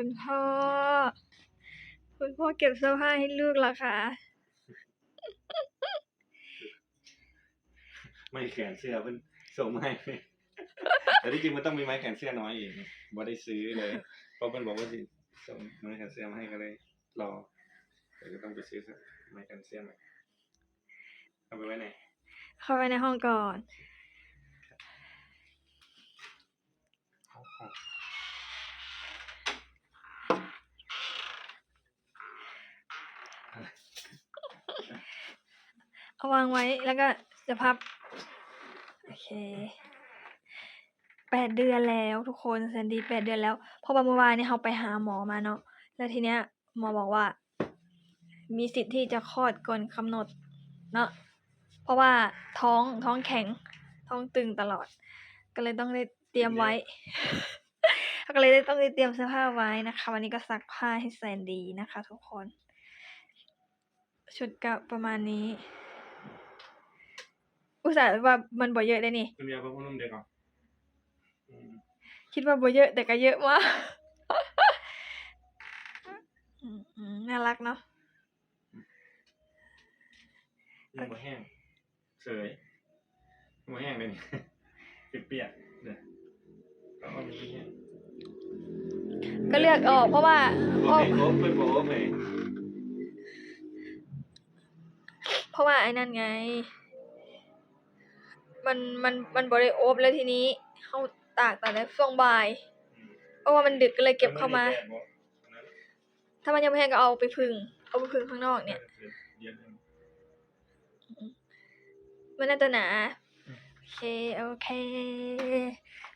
คุณพ่อ คุณพ่อเก็บเสื้อผ้าให้ลูกเหรอคะ ไม่แขนเสื้อเพิ่นส่งมาให้แต่ที่จริงมันต้องมีไม้แขนเสื้อน้อยอีกบ่ได้ซื้อเลย เพราะเพิ่นบอกว่าสิส่งไม้แขนเสื้อมาให้ก็เลยรอเดี๋ยวก็ต้องไปซื้อไม้แขนเสื้อใหม่เอาไปไว้ไหนเข้าไปในห้องก่อน เอาเอา เอาวางไว้แล้วก็จะพับ โอเคแปดเดือนแล้วทุกคนแซนดี้แปดเดือนแล้วพราะว่าเมื่อวานเนี่ยเราไปหาหมอมาเนาะแล้วทีเนี้ยหมอบอกว่า มีสิทธิ์ที่จะคลอดก่อนกำหนดเนาะเพราะว่าท้องท้องแข็ง ท้องตึงตลอด ก็เลยต้องได้เตรียมไว้ ก็เลยได้ต้องได้เตรียมเสื้อผ้าไว้นะคะ วันนี้ก็ซักผ้าให้แซนดี้นะคะ ทุกคน ชุดก็ประมาณนี้ อุตส่าห์ว่ามันบ่เยอะได้นี่ คุณเดียวพระพุทธเดี๋ยวก่อนอืมคิดว่าบ่เยอะแต่ก็เยอะมากอืมอืมน่ารักเนาะ ยังบ่แห้งเสยยังบ่แห้งเลยนี่ เปียกๆเด้อแล้วก็มีแห้งก็เลือกออก เพราะว่าเพโอ้ราะยโอ้เพิ่นบอกว่าแม่เพราะว่าไอ้นั่นไง มันมันมันบ่ได้โอบแล้วทีนี้เขาตากตอนในช่วงบ่าย เพราะว่ามันดึกก็เลยเก็บเข้ามา ถ้ามันยังไม่แห้งก็เอาไปพึ่ง เอาไปพึ่งข้างนอกเนี่ยเดี๋ยวนึงมันน่าจะหนา โอเค โอเคเป็นแล้ว